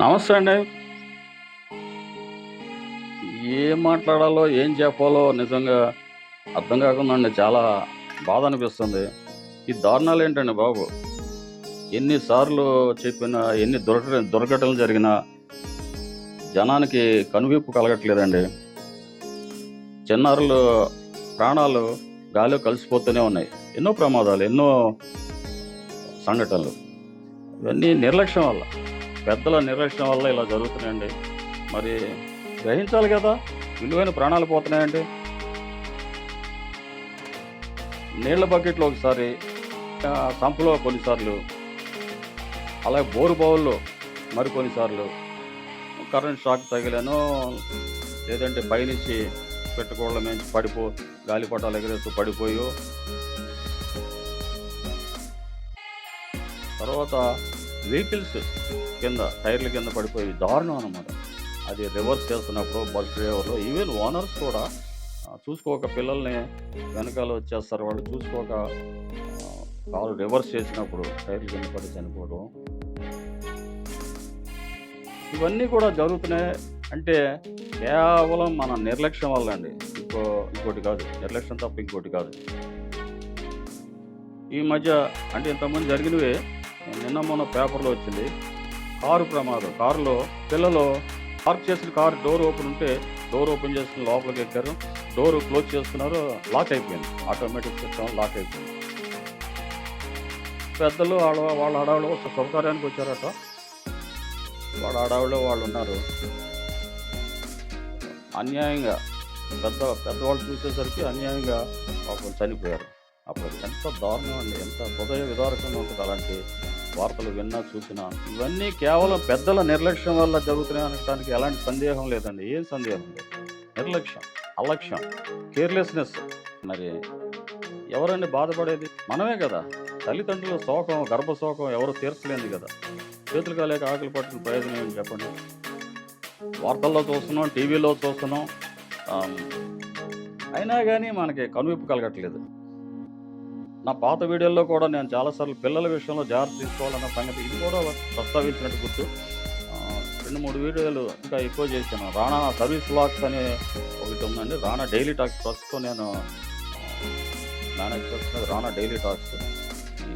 నమస్తే అండి. ఏం మాట్లాడాలో ఏం చెప్పాలో నిజంగా అర్థం కాకుందండి చాలా బాధ అనిపిస్తుంది. ఈ దారుణాలు ఏంటండి బాబు? ఎన్నిసార్లు చెప్పినా ఎన్ని దొరక దుర్ఘటనలు జరిగినా జనానికి కనువిప్పు కలగట్లేదండి. చిన్నారులు ప్రాణాలు గాలిలో కలిసిపోతూనే ఉన్నాయి. ఎన్నో ప్రమాదాలు ఎన్నో సంఘటనలు. ఇవన్నీ నిర్లక్ష్యం వల్ల. పెద్దల నిర్లక్ష్యం వల్ల ఇలా జరుగుతున్నాయండి. మరి గ్రహించాలి కదా విలువైన ప్రాణాలు పోతున్నాయండి. నీళ్ళ బకెట్లో ఒకసారి సంపులో కొన్నిసార్లు అలాగే బోరు బావుల్లో మరి కొన్నిసార్లు కరెంట్ షాక్ తగిలాను లేదంటే పైనుంచి పెట్టుకోవడం నుంచి పడిపో గాలిపటాలు ఎగరేస్తూ పడిపోయో తర్వాత వెహికల్స్ కింద టైర్ల కింద పడిపోయి దారుణం అనమాట అది రివర్స్ చేస్తున్నప్పుడు బస్ డ్రైవర్లు ఈవెన్ ఓనర్స్ కూడా చూసుకోక పిల్లల్ని వెనకాల వచ్చేస్తారు. వాళ్ళు చూసుకోక కారు రివర్స్ చేసినప్పుడు టైర్లు కింద పడి చనిపోవడం. ఇవన్నీ కూడా జరుగుతున్నాయి. అంటే కేవలం మన నిర్లక్ష్యం వల్ల అండి ఇంకో ఇంకోటి కాదు. నిర్లక్ష్యం తప్ప ఇంకోటి కాదు. ఈ మధ్య అంటే ఇంతకుముందు జరిగినవే నిన్న మొన్న పేపర్లో వచ్చింది. కారు ప్రమాదం. కారులో పిల్లలు పార్క్ చేసిన కారు డోర్ ఓపెన్ ఉంటే డోర్ ఓపెన్ చేసుకుని లోపలికి ఎక్కారు. డోర్ క్లోజ్ చేసుకున్నారు. లాక్ అయిపోయింది. ఆటోమేటిక్ సిస్టమ్ లాక్ అయిపోయింది. పెద్దలు వాళ్ళ వాళ్ళ ఆడవాళ్ళు శుభకార్యానికి వచ్చారట. వాళ్ళ ఆడవాళ్ళు వాళ్ళు ఉన్నారు. అన్యాయంగా పెద్ద పెద్దవాళ్ళు చూసేసరికి అన్యాయంగా పాపం చనిపోయారు. అప్పుడు ఎంత దారుణం అండి. ఎంత హృదయ విదారకంగా ఉంటుంది అలాంటి వార్తలు విన్నా చూసినా ఇవన్నీ కేవలం పెద్దల నిర్లక్ష్యం వల్ల జరుగుతున్నాయి అనడానికి ఎలాంటి సందేహం లేదండి. ఏం సందేహం లేదు. నిర్లక్ష్యం అలక్ష్యం కేర్లెస్నెస్ మరి ఎవరండి బాధపడేది? మనమే కదా. తల్లిదండ్రుల శోకం గర్భశోకం ఎవరు తీర్చలేదు కదా. చేతులు కాలేక ఆకలి పట్టిన ప్రయోజనం ఏంటి చెప్పండి? వార్తల్లో చూస్తున్నాం టీవీలో చూస్తున్నాం. అయినా కానీ మనకి కనువిప్పు కలగట్లేదు. నా పాత వీడియోల్లో కూడా నేను చాలాసార్లు పిల్లల విషయంలో జాగ్రత్త తీసుకోవాలన్న సంగతి ఇది కూడా ప్రస్తావించినట్టు గుర్తు. రెండు మూడు వీడియోలు ఇంకా ఎక్కువ చేశాను. రాణా సర్వీస్ లాక్స్ అనే ఒకటి ఉందండి. రాణా డైలీ టాక్స్ ప్రస్తుతం నేను మేనేజ్ చేస్తున్నది రాణా డైలీ టాక్స్.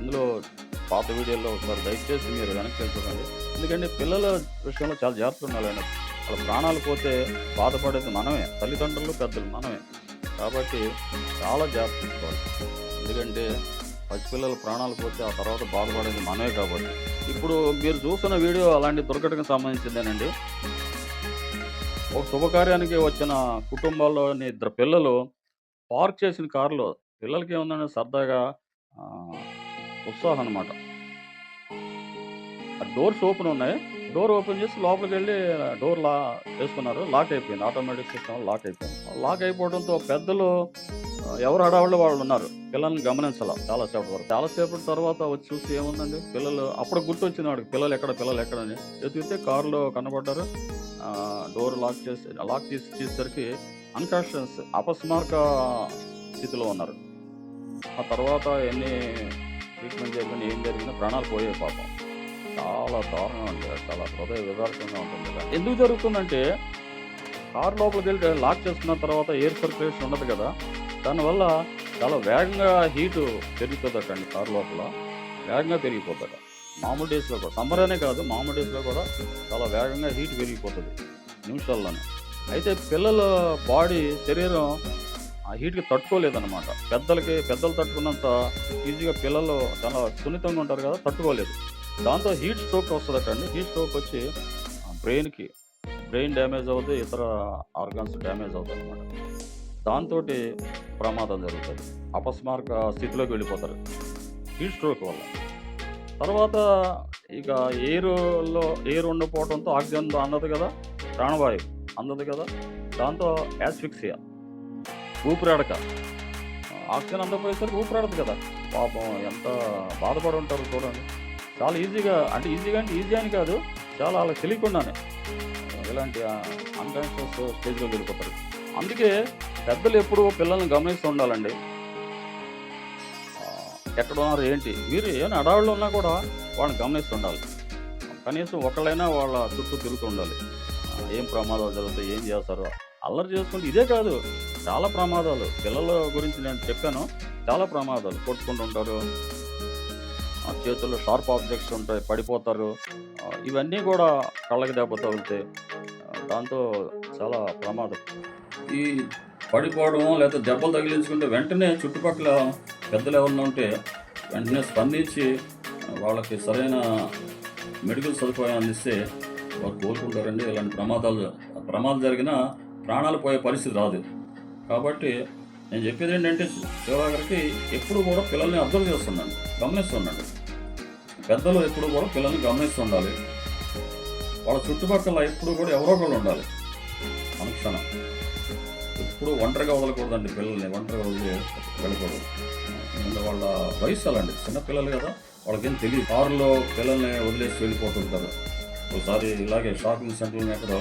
ఇందులో పాత వీడియోల్లో ఒకసారి దయచేసి మీరు వెనక్కి వెళ్ళిపోకండి. ఎందుకంటే పిల్లల విషయంలో చాలా జాగ్రత్త ఉండాలండి వాళ్ళ ప్రాణాలు పోతే బాధపడేది మనమే. తల్లిదండ్రులు పెద్దలు మనమే. కాబట్టి చాలా జాగ్రత్త తీసుకోవాలి. ఎందుకంటే పసిపిల్లల ప్రాణాలు పోతే ఆ తర్వాత బాధపడేది మనమే కాబట్టి. ఇప్పుడు మీరు చూస్తున్న వీడియో అలాంటి దుర్ఘటనకు సంబంధించిందేనండి. ఒక శుభకార్యానికి వచ్చిన కుటుంబాల్లోని ఇద్దరు పిల్లలు పార్క్ చేసిన కారులో పిల్లలకి ఏముందంటే సరదాగా ఉత్సాహం అనమాట డోర్స్ ఓపెన్ ఉన్నాయి. డోర్ ఓపెన్ చేసి లోపలికి వెళ్ళి డోర్ లా వేసుకున్నారు లాక్ అయిపోయింది. ఆటోమేటిక్ సిస్టమ్ లాక్ అయిపోయింది. లాక్ అయిపోవడంతో పెద్దలు ఎవరు హడావుళ్ళు వాళ్ళు ఉన్నారు. పిల్లల్ని గమనించాల చాలాసేపటి వరకు. చాలాసేపటి తర్వాత వచ్చి చూసి ఏముందండి? పిల్లలు అప్పుడు గుర్తొచ్చింది వాడికి పిల్లలు ఎక్కడ పిల్లలు ఎక్కడ అని. ఎతికితే కారులో కనబడ్డారు. డోర్ లాక్ చేసి లాక్ తీసి చేసేసరికి అన్కాన్షియస్ అపస్మారక స్థితిలో ఉన్నారు. ఆ తర్వాత ఎన్ని ట్రీట్మెంట్ చేయకుండా ఏం జరిగినా ప్రాణాలు పోయే పాపం. చాలా దారుణం అండి. చాలా హృదయ విదారకంగా ఉంటుంది. కదా. ఎందుకు జరుగుతుందంటే కార్ లోపలికి వెళ్ళి లాక్ చేసుకున్న తర్వాత ఎయిర్ సర్క్యులేషన్ ఉండదు కదా. దానివల్ల చాలా వేగంగా హీటు పెరుగుతుందట అండి కార్ లోపల. వేగంగా పెరిగిపోతుందట మామూలు డేస్లో కూడా. సమ్మర్ అనే కాదు మామూలు డేస్లో కూడా చాలా వేగంగా హీట్ పెరిగిపోతుంది నిమిషాల్లోనే. అయితే పిల్లల బాడీ శరీరం ఆ హీట్కి తట్టుకోలేదన్నమాట. పెద్దలకి పెద్దలు తట్టుకున్నంత ఈజీగా పిల్లలు చాలా సున్నితంగా ఉంటారు కదా తట్టుకోలేదు. దాంతో హీట్ స్ట్రోక్ వస్తుందట అండి హీట్ స్ట్రోక్ వచ్చి బ్రెయిన్కి బ్రెయిన్ డ్యామేజ్ అవుతుంది ఇతర ఆర్గాన్స్ డ్యామేజ్ అవుతాయి అనమాట దాంతో ప్రమాదం జరుగుతుంది. అపస్మారక స్థితిలోకి వెళ్ళిపోతారు. హీట్ స్ట్రోక్ వల్ల. తర్వాత ఇక ఎయిర్లో ఎయిర్ ఉండిపోవడంతో ఆక్సిజన్ అందదు కదా? ప్రాణవాయువు అందదు కదా? దాంతో యాస్ఫిక్సియా ఊపిరాడక. ఆక్సిజన్ అందకపోయేసరికి ఊపిరాడదు కదా? పాపం ఎంత బాధపడి ఉంటారు చూడండి. చాలా ఈజీగా అంటే ఈజీగా అంటే ఈజీ అని కాదు చాలా వాళ్ళకి తెలియకుండానే. ఇలాంటి అన్కాన్షియస్ స్టేజ్లోకి వెళ్ళిపోతారు. అందుకే పెద్దలు ఎప్పుడు పిల్లల్ని గమనిస్తూ ఉండాలండి. ఎక్కడ ఉన్నారు ఏంటి? మీరు ఏమైనా అడవాళ్ళు ఉన్నా కూడా వాళ్ళని గమనిస్తూ ఉండాలి. కనీసం ఒకళ్ళైనా వాళ్ళ చుట్టూ తిరుగుతూ ఉండాలి. ఏం ప్రమాదాలు జరుగుతాయి ఏం చేస్తారు? అల్లరి చేసుకుంటే ఇదే కాదు చాలా ప్రమాదాలు. పిల్లల గురించి నేను చెప్పాను చాలా ప్రమాదాలు. కొట్టుకుంటుంటారు ఆ, చేతుల్లో షార్ప్ ఆబ్జెక్ట్స్ ఉంటాయి పడిపోతారు. ఇవన్నీ కూడా కళ్ళకి దెబ్బ తగులుతాయి దాంతో చాలా ప్రమాదం. ఈ పడిపోవడం లేదా దెబ్బలు తగిలించుకుంటే వెంటనే చుట్టుపక్కల పెద్దలు ఎవరన్నా ఉంటే వెంటనే స్పందించి వాళ్ళకి సరైన మెడికల్ సదుపాయం అందిస్తే వారు కోలుకుంటారండి. ఇలాంటి ప్రమాదాలు ప్రమాదం జరిగినా ప్రాణాలు పోయే పరిస్థితి రాదు. కాబట్టి నేను చెప్పేది ఏంటంటే శివరాగరికి ఎప్పుడు కూడా పిల్లల్ని అబ్జర్వ్ చేస్తున్నాను గమనిస్తున్నాడు పెద్దలు ఎప్పుడు కూడా పిల్లల్ని గమనిస్తుండాలి. వాళ్ళ చుట్టుపక్కల ఎప్పుడు కూడా ఎవరో ఒకళ్ళు ఉండాలి. అనుక్షణం. ఎప్పుడు ఒంటరిగా వదలకూడదండి పిల్లల్ని ఒంటరిగా వదిలి వెళ్ళకూడదు. ఎందుకంటే వాళ్ళ వయసు అలాంటి చిన్నపిల్లలు కదా వాళ్ళకేం తెలియదు కారులో పిల్లల్ని వదిలేసి వెళ్ళిపోతుంటారు. ఒకసారి ఇలాగే షాపింగ్ సెంటర్లో ఎక్కడో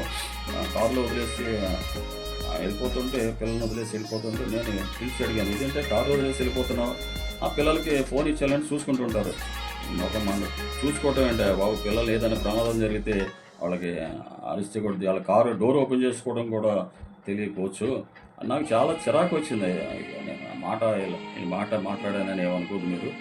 కారులో వదిలేసి వెళ్ళిపోతుంటే పిల్లల్ని వదిలేసి వెళ్ళిపోతుంటే నేను పిలిచి అడిగాను ఏంటంటే కారులో వదిలేసి వెళ్ళిపోతున్నావు? ఆ పిల్లలకి ఫోన్ ఇచ్చేయాలని చూసుకుంటుంటారు ఒక మన చూసుకోవటం అంటే బాబు పిల్లలు ఏదైనా ప్రమాదం జరిగితే వాళ్ళకి అరిస్తే కూడా వాళ్ళ కారు డోర్ ఓపెన్ చేసుకోవడం కూడా తెలియకపోవచ్చు. నాకు చాలా చిరాకు వచ్చింది నేను ఆ మాట ఇలా- ఈ మాట మాట్లాడానని ఏమనుకోదు మీరు.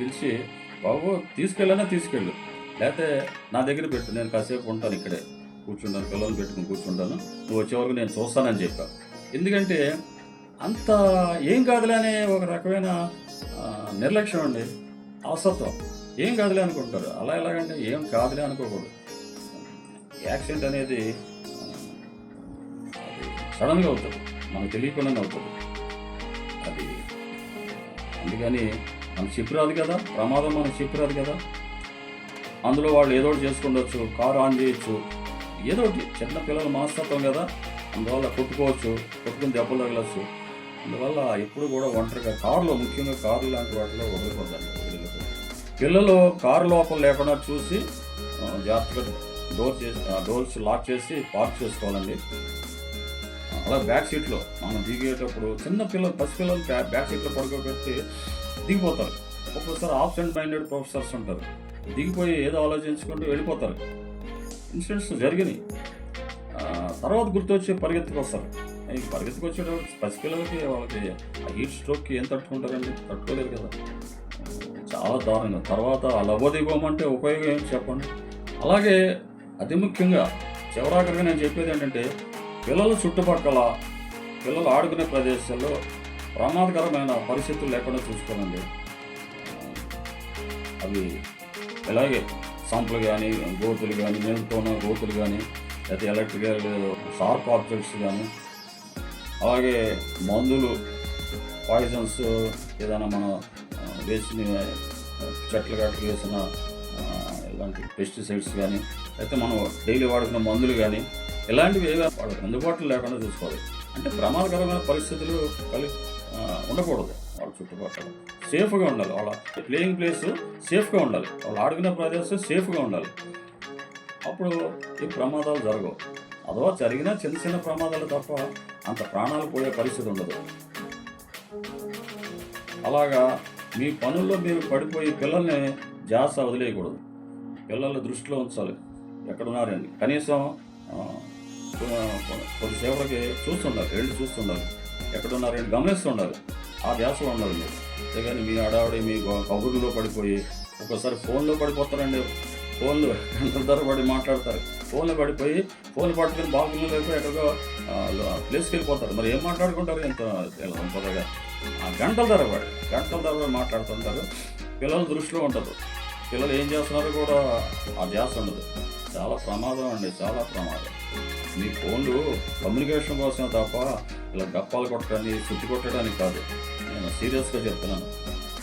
పిలిచి బాబు తీసుకెళ్ళానే తీసుకెళ్ళు. లేకపోతే నా దగ్గర పెట్టు నేను కాసేపు ఉంటాను ఇక్కడే. కూర్చుంటాను పిల్లలు పెట్టుకుని కూర్చుంటాను. నువ్వు వచ్చే వరకు నేను చూస్తానని చెప్పా ఎందుకంటే అంత ఏం కాదులే అనే ఒక రకమైన నిర్లక్ష్యం అండి. అసత్వం. ఏం కాదులే అనుకుంటారు. అలా ఎలాగంటే ఏం కాదులే అనుకోకూడదు. యాక్సిడెంట్ అనేది సడన్గా అవుతుంది. మనకు తెలియకుండానే అవుతుంది. అది అందుకని మనకు చెప్పిరాదు కదా ప్రమాదం మనకు చెప్పిరాదు కదా. అందులో వాళ్ళు ఏదో ఒకటి చేసుకుండొచ్చు కారు ఆన్ చేయొచ్చు ఏదో ఒకటి చిన్న పిల్లలు మనస్తత్వం కదా. అందువల్ల కొట్టుకోవచ్చు కొట్టుకుని దెబ్బలు తగలచ్చు. అందువల్ల ఎప్పుడు కూడా ఒంటరిగా కారులో ముఖ్యంగా కారు లాంటి వాటిలో వదిలిపోతాను పిల్లలు కారు లోపల లేకుండా చూసి జాగ్రత్తగా డోర్ చేసి డోర్స్ లాక్ చేసి పార్క్ చేసుకోవాలండి. అలా బ్యాక్ సీట్లో మనం దిగేటప్పుడు చిన్న పిల్లలు పసిపిల్లలు బ్యా- బ్యాక్ సీట్లో పడుకోబెట్టి దిగిపోతారు. ఒక్కోసారి ఆబ్సెంట్ మైండెడ్ ప్రొఫెసర్స్ ఉంటారు. దిగిపోయి ఏదో ఆలోచించుకుంటూ వెళ్ళిపోతారు. ఇన్సిడెంట్స్ జరిగినాయి. తర్వాత గుర్తొచ్చి పరిగెత్తుకొస్తారు. ఈ పరిగెత్తుకొచ్చేటప్పుడు పసిపిల్లలకి వాళ్ళకి ఆ హీట్ స్ట్రోక్కి ఏం తట్టుకుంటారండి తట్టుకోలేరు కదా. చాలా దారుణంగా. తర్వాత ఆ దిగోమంటే ఉపయోగం ఏం చెప్పండి? అలాగే అతి ముఖ్యంగా చివరాకరిగా నేను చెప్పేది ఏంటంటే పిల్లల చుట్టుపక్కల పిల్లలు ఆడుకునే ప్రదేశాల్లో ప్రమాదకరమైన పరిస్థితులు లేకుండా చూసుకోనండి. అవి ఇలాగే సంపులు కానీ గోతులు కానీ మేలుతోన గోతులు కానీ లేకపోతే ఎలక్ట్రికల్ షార్ప్ ఆబ్జెక్ట్స్ కానీ అలాగే మందులు పాయిజన్స్ ఏదైనా మనం వేసిన ఆ, చెట్ల గట్లకి వేసిన ఇలాంటి పెస్టిసైడ్స్ కానీ అయితే మనం డైలీ వాడుకున్న మందులు కానీ ఇలాంటివి ఏవి వాళ్ళకి అందుబాటులో లేకుండా చూసుకోవాలి. అంటే ప్రమాదకరమైన పరిస్థితులు కలి ఉండకూడదు వాళ్ళ చుట్టుపక్కల. సేఫ్గా ఉండాలి వాళ్ళ ప్లేయింగ్ ప్లేస్ సేఫ్గా ఉండాలి. వాళ్ళు ఆడుకునే ప్రదేశం సేఫ్గా ఉండాలి. అప్పుడు ఈ ప్రమాదాలు జరగవు. అదో జరిగినా చిన్న చిన్న ప్రమాదాలు తప్ప అంత ప్రాణాలు పోయే పరిస్థితి ఉండదు. అలాగా మీ పనుల్లో మీరు పడిపోయి పిల్లల్ని జాస్త వదిలేయకూడదు. పిల్లల దృష్టిలో ఉంచాలి. ఎక్కడున్నారండి కనీసం కొద్దిసేపటికి చూస్తున్నారు వెళ్ళి ఎక్కడున్నారు ఎక్కడున్నారని గమనిస్తున్నారు. ఆ ధ్యాసలో ఉండాలి మీరు. అంతేగాని మీ ఆడావిడి మీ కబుర్లో పడిపోయి ఒకసారి ఫోన్లో పడిపోతారండి. ఫోన్లు గంటల పడి మాట్లాడతారు. ఫోన్లో పడిపోయి ఫోన్ పట్టుకుని బాగుంది లేకపోతే ఎక్కడికో ప్లేస్కి వెళ్ళిపోతారు. మరి ఏం మాట్లాడుకుంటారు ఎంత సంపదగా ఆ గంటల పడి గంటల తరబడి మాట్లాడుతుంటారు. పిల్లల దృష్టిలో ఉంటుంది పిల్లలు ఏం చేస్తున్నారో కూడా ఆ ధ్యాస ఉండదు. చాలా ప్రమాదం అండి చాలా ప్రమాదం. మీ ఫోన్లు కమ్యూనికేషన్ కోసం తప్ప ఇలా గప్పాలు కొట్టడానికి శుద్ధి కొట్టడానికి కాదు. నేను సీరియస్గా చెప్తున్నాను.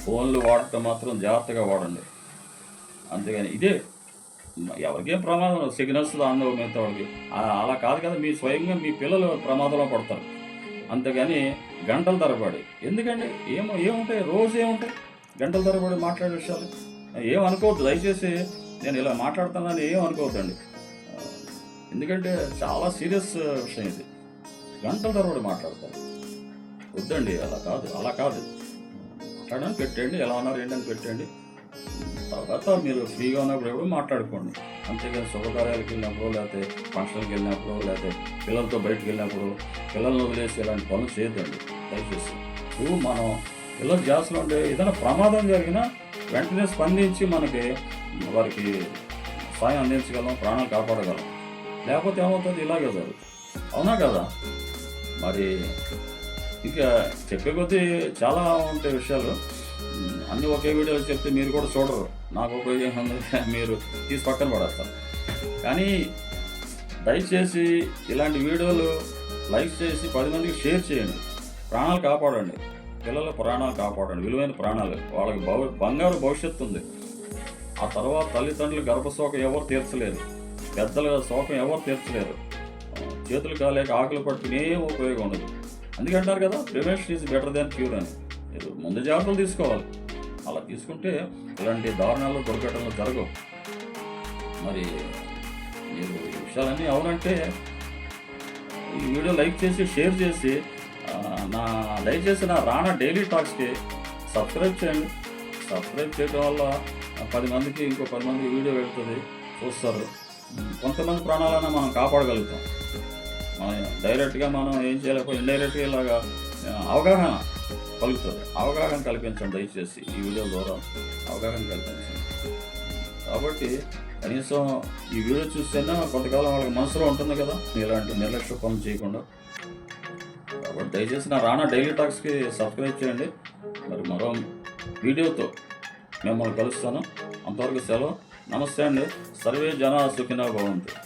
ఫోన్లు వాడటం మాత్రం జాగ్రత్తగా వాడండి. అంతేగాని ఇదే ఎవరికేం ప్రమాదం సిగ్నల్స్ దానిలో మిగతా వాళ్ళకి. అలా కాదు కదా మీ స్వయంగా మీ పిల్లలు ప్రమాదంలో పడతారు. అంతేగాని గంటల తరబడి. ఎందుకండి? ఏమో ఏముంటాయి? రోజు ఏముంటాయి? గంటల తరబడి మాట్లాడే విషయాలు. ఏం అనుకోవద్దు దయచేసి నేను ఇలా మాట్లాడుతున్నాను ఏం అనుకోవద్దండి. ఎందుకంటే చాలా సీరియస్ విషయం ఇది. గంటల తరబడి మాట్లాడతారు. వద్దండి అలా కాదు అలా కాదు. మాట్లాడడానికి పెట్టండి ఎలా ఉన్నారు ఏంటని పెట్టండి. తర్వాత మీరు ఫ్రీగా ఉన్నప్పుడు ఎప్పుడు మాట్లాడుకోండి. అంతేగాని శుభకార్యాలకు వెళ్ళినప్పుడు లేకపోతే ఫంక్షన్కి వెళ్ళినప్పుడు లేకపోతే పిల్లలతో బయటకు వెళ్ళినప్పుడు పిల్లల్ని వదిలేసి ఇలాంటి పనులు చేయొద్దండి. దయచేసి. ఇప్పుడు మనం పిల్లలు జాస్లో ఉండే ఏదైనా ప్రమాదం జరిగినా వెంటనే స్పందించి మనకి వారికి సాయం అందించగలం ప్రాణాలు కాపాడగలం. లేకపోతే ఏమవుతుంది? ఇలాగే జరుగుతుంది. అవునా కదా? మరి ఇంకా చెప్పే కొద్దీ చాలా ఉంటాయి విషయాలు. అన్ని ఒకే వీడియోలు చెప్తే మీరు కూడా చూడరు. నాకు ఉపయోగం మీరు తీసి పక్కన పడేస్తారు. కానీ దయచేసి ఇలాంటి వీడియోలు లైక్ చేసి పది మందికి షేర్ చేయండి. ప్రాణాలు కాపాడండి. పిల్లల ప్రాణాలు కాపాడండి. విలువైన ప్రాణాలు. వాళ్ళకి భవి బంగారు భవిష్యత్తు ఉంది. ఆ తర్వాత తల్లిదండ్రులు గర్భశోకం ఎవరు తీర్చలేరు పెద్దల శోకం ఎవరు తీర్చలేరు చేతులు కాలేక ఆకలి పట్టుకునే ఉపయోగం ఉండదు. అందుకంటారు కదా prevention is better than cure అని. మీరు ముందు జాగ్రత్తలు తీసుకోవాలి. అలా తీసుకుంటే ఇలాంటి దారుణాలు దొరకటంలో జరగవు. మరి మీరు ఈ విషయాలన్నీ అవునంటే ఈ వీడియో లైక్ చేసి షేర్ చేసి నా దయచేసి నా రానా డైలీ టాక్స్కి సబ్స్క్రైబ్ చేయండి. సబ్స్క్రైబ్ చేయడం వల్ల పది మందికి ఇంకో పది మంది వీడియో వెళ్తుంది చూస్తారు. కొంతమంది ప్రాణాలన్నా మనం కాపాడగలుగుతాం. మనం డైరెక్ట్గా మనం ఏం చేయలేకపోతే ఇండైరెక్ట్గా ఇలాగా అవగాహన కలుగుతుంది. అవగాహన కల్పించండి దయచేసి ఈ వీడియో ద్వారా. అవగాహన కల్పించండి. కాబట్టి కనీసం ఈ వీడియో చూస్తేనే కొంతకాలం వాళ్ళకి మనసులో ఉంటుంది కదా. ఇలాంటి నిర్లక్ష్య పనులు చేయకుండా. కాబట్టి దయచేసి నా రానా డైలీ టాక్స్కి సబ్స్క్రైబ్ చేయండి. మరి మరో వీడియోతో మిమ్మల్ని కలుస్తాను. అంతవరకు సెలవు. నమస్తే అండి. సర్వే జన సుఖినో భవంతు.